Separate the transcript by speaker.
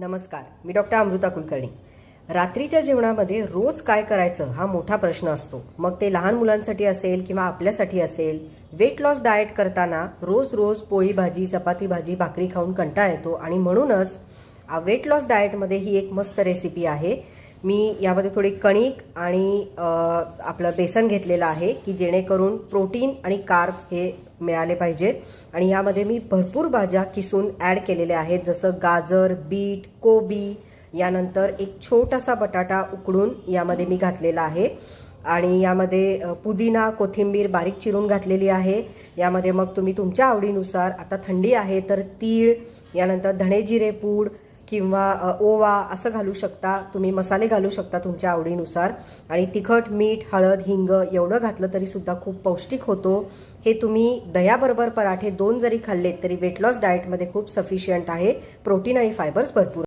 Speaker 1: नमस्कार मी डॉक्टर अमृता कुलकर्णी. रात्रीच्या जेवणामध्ये रोज काय करायचं हा मोठा प्रश्न असतो. मग ते लहान मुलांसाठी असेल किंवा आपल्यासाठी असेल वेट लॉस डाएट करताना रोज रोज पोळी भाजी चपाती भाजी भाकरी खाऊन कंटाळा येतो आणि म्हणूनच वेट लॉस डाएटमध्ये ही एक मस्त रेसिपी आहे. मी यामध्ये थोडी कणिक आणि आपलं बेसन घेतलेलं आहे की जेणेकरून प्रोटीन आणि कार्ब हे मिळाले पाहिजेत आणि यामध्ये मी भरपूर भाज्या किसून ॲड केलेल्या आहेत जसं गाजर बीट कोबी यानंतर एक छोटासा बटाटा उकडून यामध्ये मी घातलेला आहे. आणि यामध्ये पुदिना कोथिंबीर बारीक चिरून घातलेली आहे. यामध्ये मग तुम्ही तुमच्या आवडीनुसार आता थंडी आहे तर तीळ यानंतर धणे जिरे पूड किंवा ओवा असं घालू शकता. तुम्ही मसाले घालू शकता तुमच्या आवडीनुसार. आणि तिखट मीठ हळद हिंग एवढं घातलं तरी सुद्धा खूप पौष्टिक होतो. हे तुम्ही दह्याबरोबर पराठे दोन जरी खाल्लेत तरी वेट लॉस डाएटमध्ये खूप सफिशियंट आहे. प्रोटीन आणि फायबर्स भरपूर